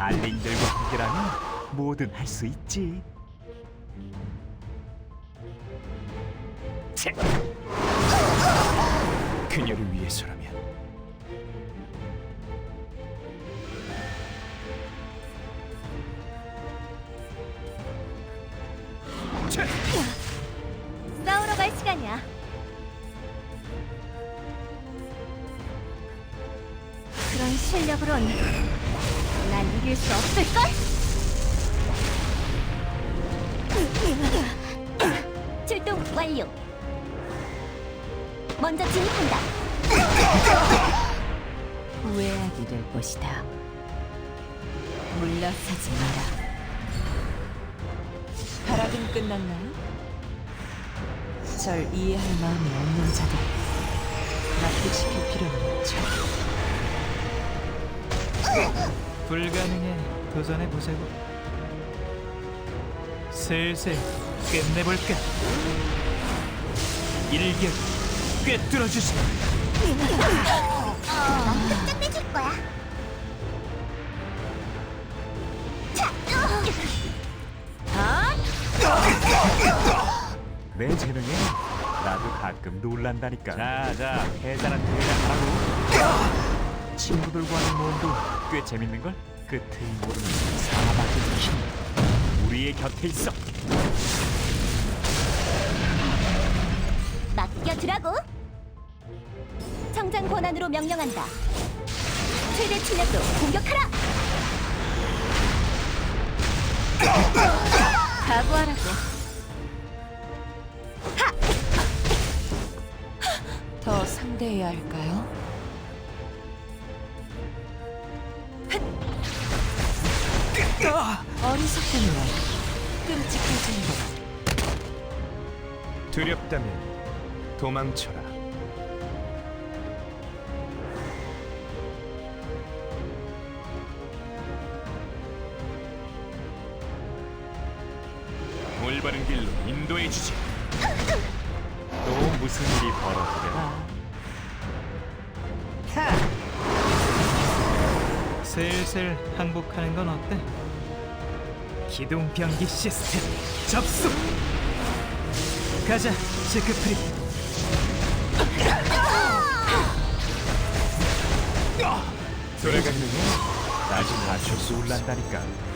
달링들과 함께라면 뭐든 할 수 있지. 책. 그녀를 위해서라면 책. 싸우러 갈 시간이야. 그런 실력으론 난 이길 수 없을걸? 출동 완료. 먼저 진입한다. 후회하게 될 것이다. 물러서지 마라. 발악은 끝났나요? 절 이해할 마음이 없는 자들 납득시킬 필요는 없죠. 불가능해 도전해 보자고. 슬슬 끝내볼까? 일격 꿰뚫어주지. 끝내줄 거야. 내 재능에 나도 가끔 놀란다니까. 자, 자, 해자한테 하라고. 친구들과 하는 모험도 꽤 재밌는 걸. 끝을 모르는 사막의 힘. 우리의 곁에 있어. 맡겨두라고. 성장 권한으로 명령한다. 최대 출력으로 공격하라. 각오하라고. 더 상대해야 할까요? 어리석군요. 끔찍해지는 것. 두렵다면 도망쳐라. 올바른 길로 인도해 주지. 또 무슨 일이 벌어지려나? 슬슬 항복하는 건 어때? 기동 병기 시스템 접속. 가자, 시크프리. 돌아가는 건 아직 맞춰 쏠란다니까.